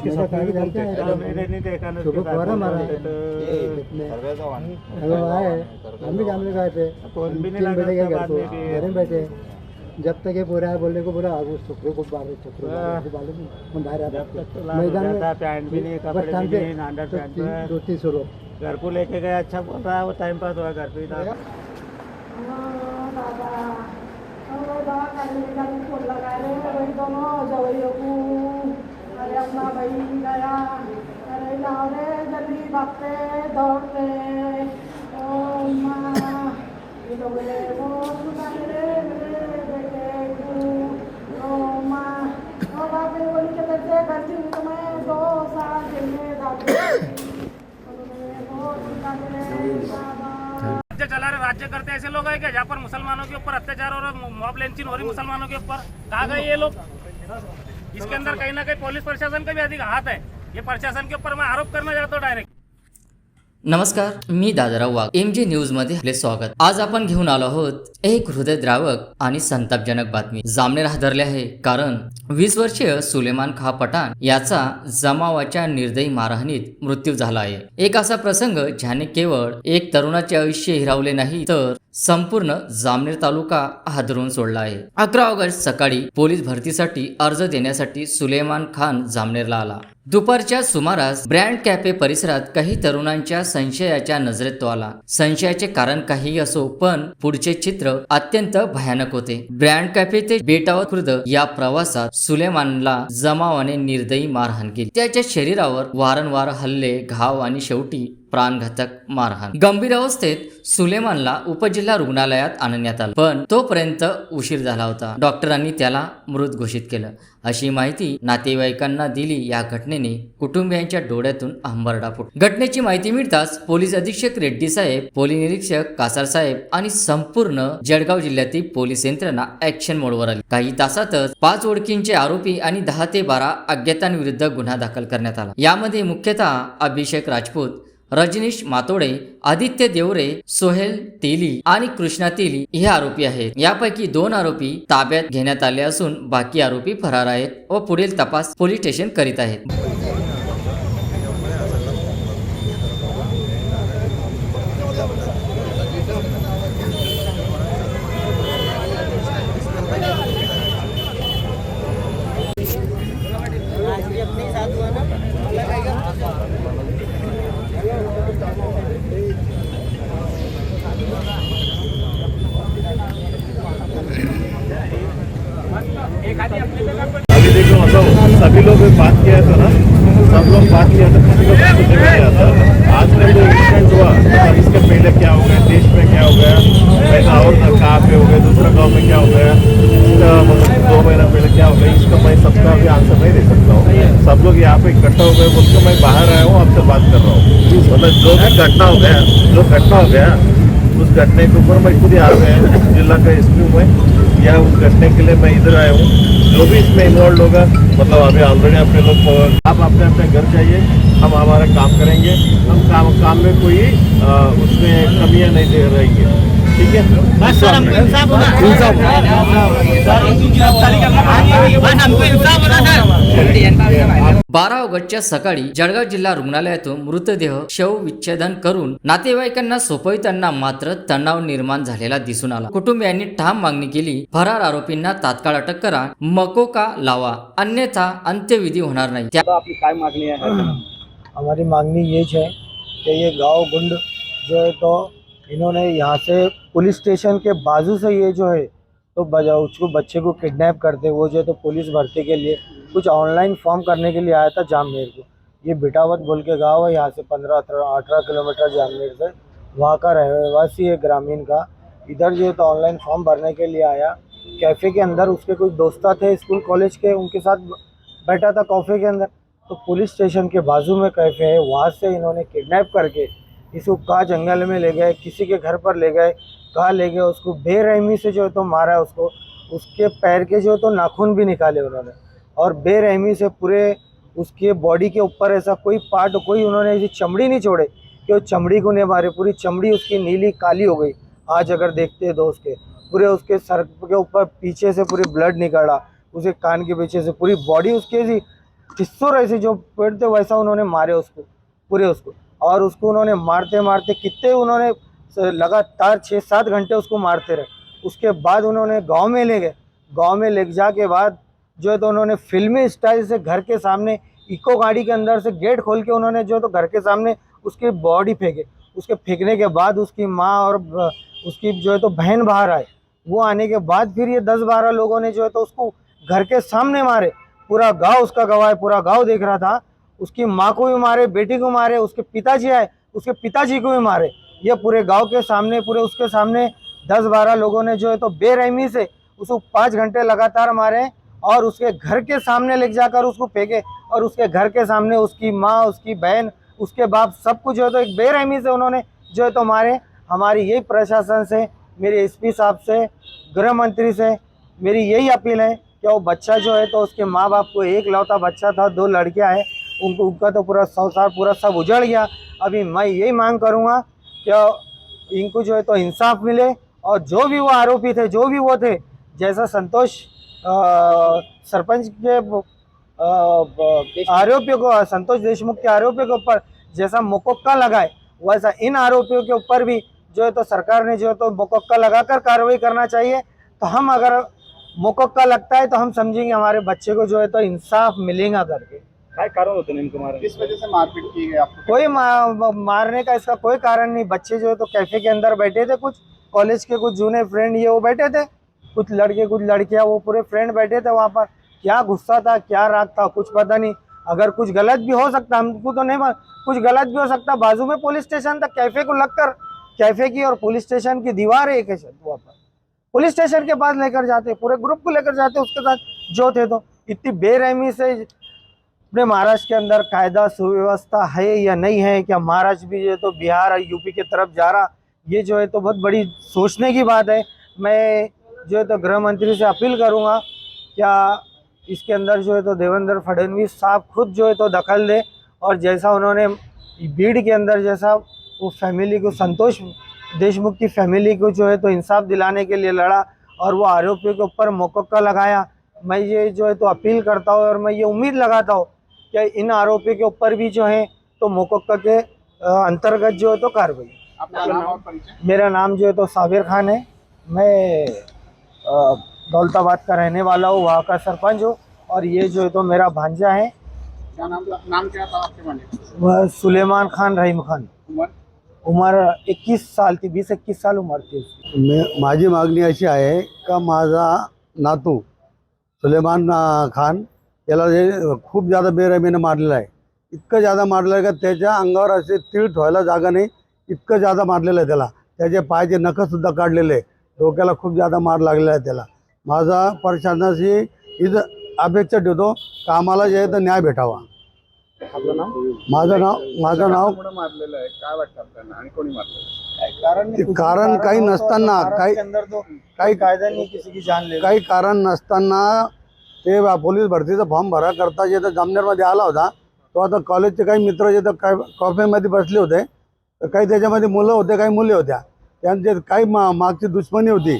उसके सपने भी देखते हैं चलो मैंने नहीं देखा ना सुबह उसके साथ फुहारा मारा बोलते है। तो इतने हेलो आए हम भी काम गए थे फोन भी नहीं तीन लगा बजे गए उसके घर बाद को में भी। घर में बैठे जब तक ये पूरा है बोलने को पूरा आगू छुकरे को बाहर। को मालूम हम तो आते हो मैदान में पैंट भी नहीं, कपड़े भी नहीं, अंडर पैंट। दो तीन सौ लोग घर को लेके गया अच्छा बोल रहा है वो टाइम पास हुआ घर पे ही अपना भाई गया अरे लाओ रे। जल्दी भागते दौड़ते अरे अपना भाई गया। अरे जाओ जल्दी भागते दौड़ते। दो साल राज्य चला रहे, राज्य करते ऐसे लोग है क्या? जहाँ पर मुसलमानों के ऊपर अत्याचार हो रहा है मॉब लेंचिंग हो रही मुसलमानों के ऊपर? कहा गए ये लोग? कहीं ना कहीं पुलिस प्रशासन का भी अधिक हाथ है। ये प्रशासन के ऊपर मैं आरोप करना चाहता हूँ डायरेक्ट नमस्कार मी दादाराव वाघ एम जी न्यूजमध्ये आपले स्वागत. आज आपण घेऊन आलो आहोत एक हृदयद्रावक आणि संतापजनक बातमी. जामनेर हादरले आहे कारण वीस वर्षीय सुलेमान खा पठाण याचा जमावाच्या निर्दयी मारहाणीत मृत्यू झाला आहे. एक असा प्रसंग ज्याने केवळ एक तरुणाचे आयुष्य हिरावले नाही तर संपूर्ण जामनेर तालुका हादरून सोडला आहे. अकरा ऑगस्ट सकाळी पोलीस भरतीसाठी अर्ज देण्यासाठी सुलेमान खान जामनेरला आला. दुपारच्या सुमारास ब्रँड कॅफे परिसरात काही तरुणांच्या संशयाच्या नजरेत तो आला. संशयाचे कारण काहीही असो पण पुढचे चित्र अत्यंत भयानक होते. ब्रँड कॅफे ते बेटावर खुर्द या प्रवासात सुलेमानला जमावाने निर्दयी मारहाण केली. त्याच्या शरीरावर वारंवार हल्ले घाव आणि शेवटी प्राणघातक मारहाण. गंभीर अवस्थेत सुलेमानला उपजिल्हा रुग्णालयात आणण्यात आलं. पण तोपर्यंत उशीर झाला होता. डॉक्टरांनी त्याला मृत घोषित केलं. अशी माहिती नातेवाईकांना दिली. या घटनेने कुटुंबियांच्या डोळ्यातून अंबरडा फुट घटनेची माहिती मिळताच पोलीस अधीक्षक रेड्डी साहेब पोलीस निरीक्षक कासार साहेब आणि संपूर्ण जळगाव जिल्ह्यातील पोलीस यंत्रणा ऍक्शन मोडवर आली. काही तासातच पाच ओळखींचे आरोपी आणि दहा ते बारा अज्ञातांविरुद्ध गुन्हा दाखल करण्यात आला. यामध्ये मुख्यतः अभिषेक राजपूत रजनीश मातोडे आदित्य देवरे सोहेल तेली आणि कृष्णा तेली हे आरोपी आहेत. यापैकी दोन आरोपी ताब्यात घेण्यात आले असून बाकी आरोपी फरार आहेत व पुढील तपास पोलीस स्टेशन करीत आहेत. सभी लोग बात किया था ना, सब लोग बात किया था को नहीं किया था आज में जो इंसिडेंट हुआ मतलब इसके पहले क्या हो गया, देश में क्या हो गया पहला और कहाँ पे हो गया, दूसरा गाँव में क्या हो गया, इसका मतलब दो महीना पहले क्या हो गया, इसका मैं सबका अभी आंसर नहीं दे सकता हूँ। सब लोग यहाँ पे इकट्ठा हो गए बोल के मैं बाहर आया हूँ, आपसे बात कर रहा हूँ। मतलब जो भी घटना हो गया, जो घटना हो गया उस घटने के ऊपर मैं खुद आ गया जिला का एस पी में। या उस घटने के लिए मैं इधर आया हूँ। जो भी इसमें इन्वॉल्व होगा मतलब अभी ऑलरेडी अपने लोग आप अपने अपने घर जाइए। हम हमारा काम करेंगे। हम काम काम में कोई उसमें कमियाँ नहीं दे रहेंगे है। बारा ऑगस्टच्या सकाळी जळगाव जिल्हा रुग्णालयातून मृतदेह शव विच्छेदन करून नातेवाईकांना सोपविताना मात्र तणाव निर्माण झालेला दिसून आला. कुटुंबियांनी ठाम मागणी केली. फरार आरोपींना तात्काळ अटक करा. मकोका लावा. अन्यथा अंत्यविधी होणार नाही. त्या हमारी मांगनी ये है कि ये गांव गुंड जो है तो इन्होंने यहाँ से पुलिस स्टेशन के बाजू से ये जो है तो बजा उसको बच्चे को किडनैप करते वो जो है तो पुलिस भर्ती के लिए कुछ ऑनलाइन फॉर्म करने के लिए आया था जामनेर को। ये बिटावत बोल के गाँव है, यहाँ से पंद्रह, अठारह अठारह किलोमीटर जामनेर से। वहाँ का रहवासी है ग्रामीण का। इधर जो है तो ऑनलाइन फॉर्म भरने के लिए आया। कैफ़े के अंदर उसके कुछ दोस्ता थे स्कूल, कॉलेज के, उनके साथ बैठा था कॉफ़े के अंदर। तो पुलिस स्टेशन के बाजू में कैफ़े है, वहाँ से इन्होंने किडनैप करके इसको कहाँ जंगल में ले गए, किसी के घर पर ले गए, कहाँ ले गए, उसको बेरहमी से जो है तो मारा उसको। उसके पैर के जो है तो नाखून भी निकाले उन्होंने। और बेरहमी से पूरे उसके बॉडी के ऊपर ऐसा कोई पार्ट कोई उन्होंने ऐसी चमड़ी नहीं छोड़े कि वो चमड़ी को नहीं मारे। पूरी चमड़ी उसकी नीली, काली हो गई। आज अगर देखते हैं दोस्त के, पूरे उसके सर के ऊपर पीछे से पूरी ब्लड निकला उसके कान के पीछे से पूरी बॉडी उसकी ऐसी ठिस्सुर ऐसे जो पेड़ थे वैसा उन्होंने मारे उसको, पूरे उसको। और उसको उन्होंने मारते मारते कितने उन्होंने लगातार छः सात घंटे उसको मारते रहे। उसके बाद उन्होंने गाँव में ले गए। गाँव में ले जा के बाद जो है तो उन्होंने फिल्मी स्टाइल से घर के सामने, इको गाड़ी के अंदर से गेट खोल के उन्होंने जो है तो घर के सामने उसकी बॉडी फेंके। उसके फेंकने के बाद उसकी माँ और उसकी जो है तो बहन बाहर आए। वो आने के बाद फिर ये दस बारह लोगों ने जो है तो उसको घर के सामने मारे। पूरा गाँव उसका गवाह पूरा गाँव देख रहा था। उसकी माँ को भी मारे, बेटी को मारे, उसके पिताजी आए, उसके पिताजी को भी मारे। ये पूरे गाँव के सामने, पूरे उसके सामने दस बारह लोगों ने जो है तो बेरहमी से उसको पाँच घंटे लगातार मारे और उसके घर के सामने ले जाकर उसको फेंके और उसके घर के सामने उसकी माँ, उसकी बहन, उसके बाप सब कुछ जो है तो एक बेरहमी से उन्होंने जो है तो मारे। हमारी यही प्रशासन से, मेरे एसपी साहब से, गृह मंत्री से मेरी यही अपील है कि वो बच्चा जो है तो उसके माँ बाप को एक लौता बच्चा था, दो लड़कियाँ हैं उनको उनका तो पूरा संसार पूरा सब उजड़ गया। अभी मैं यही मांग करूँगा कि इनको जो है तो इंसाफ मिले और जो भी वो आरोपी थे, जो भी वो थे, जैसा संतोष सरपंच के आरोपियों को, संतोष देशमुख के आरोपियों के ऊपर जैसा मुकक्का लगाए, वैसा इन आरोपियों के ऊपर भी जो है तो सरकार ने जो है तो मुकक्का लगाकर कार्रवाई करना चाहिए। तो हम अगर मुकक्का लगता है तो हम समझेंगे हमारे बच्चे को जो है तो इंसाफ मिलेगा करके। काय कारण होतं नेमकं मारा किस वजह से मारपीट की गई आपको? कोई मा, मारने का इसका कोई कारण नहीं। बच्चे जो है तो कैफ़े के अंदर बैठे थे कुछ। कॉलेज के कुछ जूने फ्रेंड ये वो बैठे थे। कुछ लड़के कुछ लड़कियाँ वो पूरे फ्रेंड बैठे थे वहाँ पर। क्या गुस्सा था क्या राग था कुछ पता नहीं। अगर कुछ गलत भी हो सकता हमको तो नहीं मा- कुछ गलत भी हो सकता। बाजू में पुलिस स्टेशन था कैफ़े को लगकर। कैफ़े की और पुलिस स्टेशन की दीवार है एक है शायद वहाँ पर। पुलिस स्टेशन के पास लेकर जाते पूरे ग्रुप को लेकर जाते उसके साथ जो थे तो। इतनी बेरहमी से अपने महाराष्ट्र के अंदर कायदा सुव्यवस्था है या नहीं है? क्या महाराष्ट्र भी जो है तो बिहार और यूपी की तरफ़ जा रहा, ये जो है तो बहुत बड़ी सोचने की बात है। मैं जो है तो गृह मंत्री से अपील करूँगा, क्या इसके अंदर जो है तो देवेंद्र फडणवीस साहब खुद जो है तो दखल दे और जैसा उन्होंने भीड़ के अंदर जैसा वो फैमिली को संतोष, देशमुख की फैमिली को जो है तो इंसाफ दिलाने के लिए लड़ा और वो आरोपियों के ऊपर मुकक्का लगाया। मैं ये जो है तो अपील करता हूँ और मैं ये उम्मीद लगाता हूँ कि इन आरोपी के ऊपर भी जो है तो मुकक्का के अंतर्गत जो है तो कार्रवाई। मेरा नाम जो है तो साबिर खान है। मैं दौलताबाद का रहने वाला हूँ वहाँ का सरपंच हूँ और ये जो है तो मेरा भांजा है। क्या नाम नाम क्या था आपके मालिक वह सुलेमान खान रहीम खान। उमर? उम्र 21 साल थी 20 21 साल उम्र थी उसकी। मे माझी मागणी अशी आहे का माझा नातू सुलेमान खान याला जे खूप जादा बेरहमीनं मारलेलं आहे. इतकं जादा मारलं आहे का त्याच्या अंगावर असे तीळ ठेवायला जागा नाही. इतकं जादा मारलेलं आहे त्याला. त्याचे पायाचे नखंसुद्धा काढलेले आहे. डोक्याला खूप जादा मार लागलेला आहे त्याला. माझा प्रशासनाशी हीच अपेक्षा ठेवतो का आम्हाला जे आहे तर न्याय भेटावा. आपलं नाव? माझं नाव माझं नाव कोणी मारलेलं आहे. काय वाटतं आपल्याला? आणि कोणी मारलेलं कारण काही नसताना काही के अंदर तो काही कायदा नहीं किसी की जान ले काही कारण नसताना ते बा- पोलीस भरतीचा फॉर्म भरा करता जे तर जामनेरमध्ये आला होता तो आता कॉलेजचे काही मित्र जे तर काय कॉफेमध्ये बसले होते तर काही त्याच्यामध्ये मुलं होते काही मुली होत्या. त्यांचे काही मा मागची दुश्मनी होती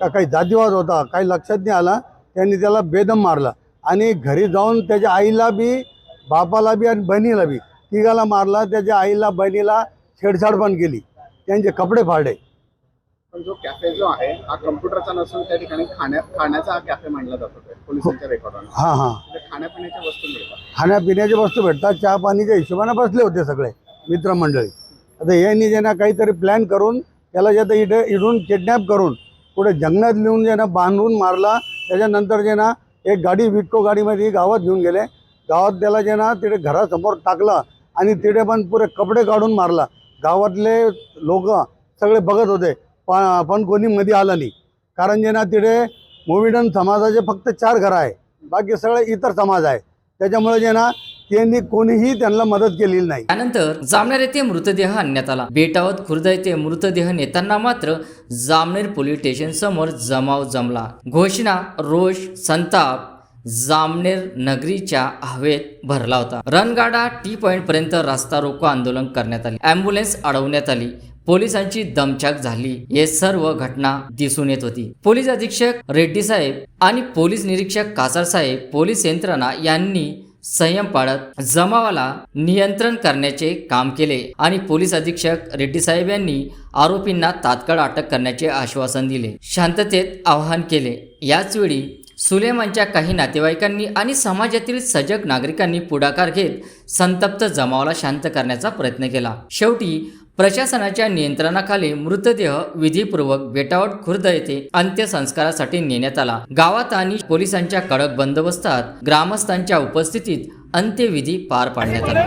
का काही जातीवाद होता काही लक्षात नाही आला त्यांनी त्याला बेदम मारला. आणि घरी जाऊन त्याच्या आईला बी बापाला बी आणि बहिणीला बी तिघाला मारला त्याच्या आईला बहिणीला छेडछाड पण केली. त्यांचे कपडे फाडले. पण जो कॅफे जो आहे हा कम्प्युटरचा नसून त्या ठिकाणी खाण्या खाण्याचा हा कॅफे मानला जातो पोलिसांच्या रेकॉर्डाने हां हां. तिथे खाण्यापिण्याच्या वस्तू मिळतात. खाण्यापिण्याच्या वस्तू भेटतात चहा पाणीच्या हिशोबाने बसले होते सगळे मित्रमंडळी. आता यांनी जे ना काहीतरी प्लॅन करून त्याला जे तर इथे इडून किडनॅप करून पुढे जंगलात नेऊन जे ना बांधून मारला त्याच्यानंतर जे ना एक गाडी विटको गाडीमध्ये गावात घेऊन गेले. गावात त्याला जे ना तिथे घरासमोर टाकलं आणि तिथे पण पुरे कपडे काढून मारला. गावातले लोक सगळे बघत होते. पण पण कोणी मध्ये आलं नाही. कारण जे ना तिथे मोविडन समाजाचे फक्त चार घरं आहे. बाकी सगळे इतर समाज आहे. त्याच्यामुळे जे ना त्यांनी कोणीही त्यांना मदत केलेली नाही. त्यानंतर जामनेर येथे मृतदेह आणण्यात आला. बेटावत खुर्द येथे मृतदेह नेताना मात्र जामनेर पोलीस स्टेशन समोर जमाव जमला. घोषणा रोष संताप जामनेर नगरीच्या हवेत भरला होता. रणगाडा टी पॉइंट पर्यंत रस्ता रोको आंदोलन करण्यात आले. अँब्युलन्स अडवण्यात आली. पोलिसांची दमछाक झाली. हे सर्व घटना दिसून येत होती. पोलीस अधीक्षक रेड्डी साहेब आणि पोलीस निरीक्षक कासार साहेब पोलीस यंत्रणा यांनी संयम पाळत जमावाला नियंत्रण करण्याचे काम केले आणि पोलीस अधीक्षक रेड्डी साहेब यांनी आरोपींना तात्काळ अटक करण्याचे आश्वासन दिले. शांततेत आवाहन केले. याचवेळी सुलेमानच्या काही नातेवाईकांनी आणि समाजातील सजग नागरिकांनी पुढाकार घेत संतप्त जमावाला शांत करण्याचा प्रयत्न केला. शेवटी प्रशासनाच्या नियंत्रणाखाली मृतदेह विधीपूर्वक बेटावट खुर्द येथे अंत्यसंस्कारासाठी नेण्यात आला गावात आणि पोलिसांच्या कडक बंदोबस्तात ग्रामस्थांच्या उपस्थितीत अंत्यविधी पार पाडण्यात आला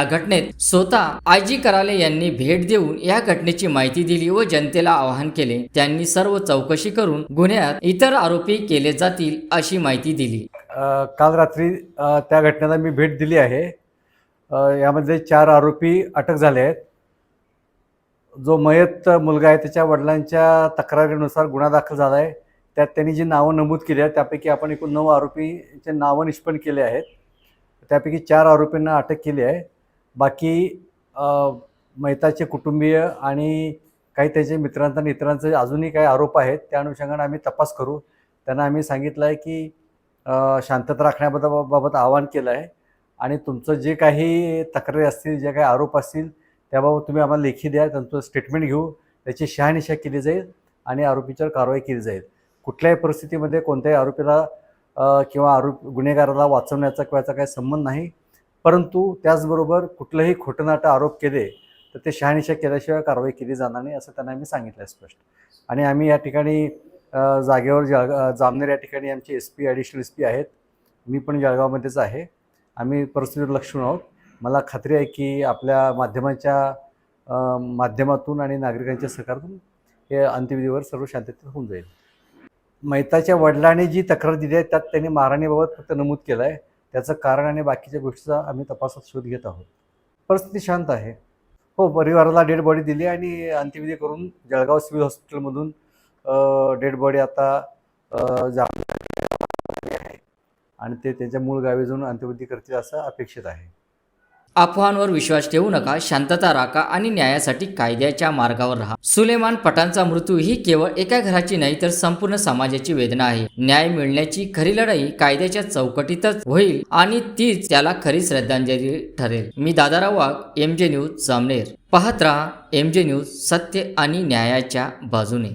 या घटनेत स्वतः आय जी कराले यांनी भेट देऊन या घटनेची माहिती दिली व जनतेला आवाहन केले. त्यांनी सर्व चौकशी करून गुन्ह्यात इतर आरोपी केले जातील अशी माहिती दिली. काल रात्री त्या घटनेला मी भेट दिली आहे. यामध्ये चार आरोपी अटक झाले आहेत. जो मयत मुलगा आहे त्याच्या वडिलांच्या तक्रारीनुसार गुन्हा दाखल झाला आहे. त्यात त्यांनी जी नावं नमूद केली आहेत त्यापैकी आपण एकूण नऊ आरोपीचे नावं निष्पन्न केले आहेत. त्यापैकी चार आरोपींना अटक केली आहे. बाकी मेहताचे कुटुंबीय आणि काही त्याचे मित्रांचा आणि इतरांचे अजूनही काही आरोप आहेत त्या अनुषंगाने आम्ही तपास करू. त्यांना आम्ही सांगितलं आहे की शांतता राखण्याबद्दल बाबत आवाहन केलं आहे आणि तुमचं जे काही तक्रारी असतील जे काही आरोप असतील त्याबाबत तुम्ही आम्हाला लेखी द्या त्यांचं स्टेटमेंट घेऊ त्याची शहानिशा केली जाईल आणि आरोपीच्यावर कारवाई केली जाईल. कुठल्याही परिस्थितीमध्ये कोणत्याही आरोपीला किंवा आरोप गुन्हेगाराला वाचवण्याचा किंवा याचा काही संबंध नाही. परंतु त्याचबरोबर कुठलंही खोटनाटं आरोप केले तर ते शहानिशा केल्याशिवाय कारवाई केली जाणार नाही असं त्यांना आम्ही सांगितलं आहे स्पष्ट. आणि आम्ही या ठिकाणी जागेवर जळगा जामनेर या ठिकाणी आमचे S P additional S P आहेत. मी पण जळगावमध्येच आहे. आम्ही परिस्थितीवर लक्षून आहोत. मला खात्री आहे की आपल्या माध्यमाच्या माध्यमातून आणि नागरिकांच्या सहकारातून हे अंत्यविधीवर सर्व शांततेत होऊन जाईल. मैताच्या वडिलांनी जी तक्रार दिली आहे त्यात त्यांनी मारहाणीबाबत फक्त नमूद केलं आहे त्याचं कारण आणि बाकीच्या गोष्टीचा आम्ही तपासात शोध घेत आहोत. परिस्थिती शांत आहे. हो परिवाराला डेड बॉडी दिली आणि अंत्यविधी करून जळगाव सिव्हिल हॉस्पिटलमधून डेड बॉडी आता अ, आहे. आणि ते त्यांच्या मूळ गावी जाऊन अंत्यविधी करतील असं अपेक्षित आहे. अफवांवर विश्वास ठेवू नका शांतता राखा आणि न्यायासाठी कायद्याच्या मार्गावर राहा. सुलेमान पठाणचा मृत्यू ही केवळ एका घराची नाही तर संपूर्ण समाजाची वेदना आहे. न्याय मिळण्याची खरी लढाई कायद्याच्या चौकटीतच होईल आणि तीच त्याला खरी श्रद्धांजली ठरेल. मी Dadarao Wagh M J News Jamner. पाहत राहा एम जे न्यूज सत्य आणि न्यायाच्या बाजूने.